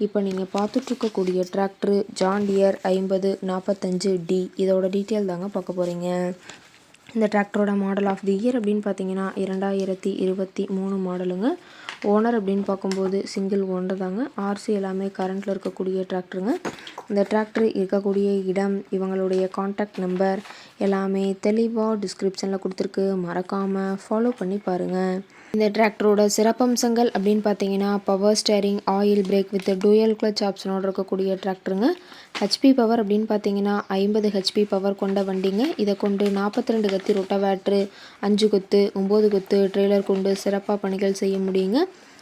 இப்போ நீங்கள் பார்த்துட்ருக்கக்கூடிய tractor John Deere ஐம்பது நாற்பத்தஞ்சு டி இதோட டீட்டெயில் தாங்க பார்க்க போகிறீங்க இந்த டிராக்டரோட மாடல் ஆஃப் தி இயர் அப்படின்னு பார்த்தீங்கன்னா இரண்டாயிரத்தி இருபத்தி மூணு மாடலுங்க ஓனர் அப்படின்னு பார்க்கும்போது சிங்கிள் ஓனர் தாங்க. ஆர்சி எல்லாமே கரண்ட்டில் இருக்கக்கூடிய டிராக்டருங்க இந்த டிராக்டர் இருக்கக்கூடிய இடம் இவங்களுடைய காண்டாக்ட் நம்பர் எல்லாமே தெளிவாக டிஸ்கிரிப்ஷனில் கொடுத்துருக்கு. மறக்காமல் ஃபாலோ பண்ணி பாருங்கள் இந்த டிராக்டரோட சிறப்பம்சங்கள் அப்படின்னு பார்த்தீங்கன்னா power steering oil brake with dual clutch ஆப்ஷனோட இருக்கக்கூடிய டிராக்டருங்க. ஹெச்பி பவர் அப்படின்னு பார்த்தீங்கன்னா ஐம்பது ஹெச்பி பவர் கொண்ட வண்டிங்க. இதை கொண்டு நாற்பத்தி ரெண்டு கத்தி ரொட்டவேட்ரு அஞ்சு கொத்து ஒம்பது கொத்து ட்ரெய்லர் கொண்டு சிறப்பாக பணிகள் செய்ய முடியுங்க.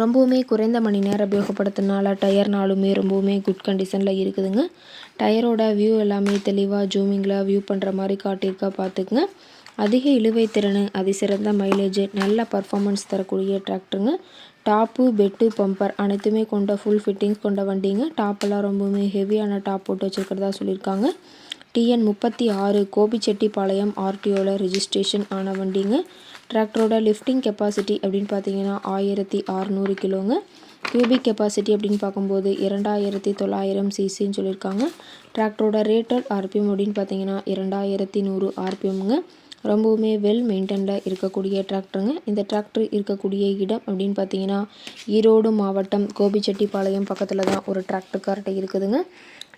ரொம்பவுமே குறைந்த மணி நேரம் உபயோகப்படுத்தினால டயர்னாலுமே ரொம்பவுமே குட் கண்டிஷனில் இருக்குதுங்க. டயரோட வியூ எல்லாமே தெளிவாக ஜூமிங்கில் வியூ பண்ணுற மாதிரி காட்டியிருக்கா பார்த்துக்குங்க. அதிக இழுவை திறன் அதிசிறந்த மைலேஜ் நல்ல பர்ஃபார்மன்ஸ் தரக்கூடிய டிராக்டருங்க டாப்பு பெட்டு பம்பர் அனைத்துமே கொண்ட ஃபுல் ஃபிட்டிங்ஸ் கொண்ட வண்டிங்க. டாப்பெல்லாம் ரொம்பவுமே ஹெவியான டாப் போட்டு வச்சுருக்கிறதா சொல்லியிருக்காங்க. டிஎன் முப்பத்தி ஆறு கோபிச்செட்டிப்பாளையம் ஆர்டிஓவில் ரிஜிஸ்ட்ரேஷன் ஆன வண்டிங்க. டிராக்டரோட லிஃப்டிங் கெப்பாசிட்டி அப்படின்னு பார்த்தீங்கன்னா ஆயிரத்தி அறநூறு கிலோங்க. கியூபிக் கெப்பாசிட்டி அப்படின்னு பார்க்கும்போது இரண்டாயிரத்தி தொள்ளாயிரம் சிசின்னு சொல்லியிருக்காங்க. டிராக்டரோட ரேட்டட் ஆர்பிஎம் அப்படின்னு பார்த்தீங்கன்னா இரண்டாயிரத்தி நூறு ஆர்பிஎம்ங்க ரொம்பவுமே வெல் மெயின்டெனில் இருக்கக்கூடிய டிராக்டருங்க இந்த டிராக்டர் இருக்கக்கூடிய இடம் அப்படின்னு பார்த்தீங்கன்னா ஈரோடு மாவட்டம் கோபிச்செட்டிப்பாளையம் பக்கத்தில் தான் ஒரு டிராக்டர் கார்ட்டை இருக்குதுங்க.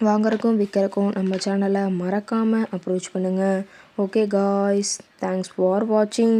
வாங்குறக்கும் விற்கிறக்கும் நம்ம சேனலை மறக்காமல் அப்ரோச் பண்ணுங்கள் ஓகே காய்ஸ் தேங்க்ஸ் ஃபார் வாட்சிங்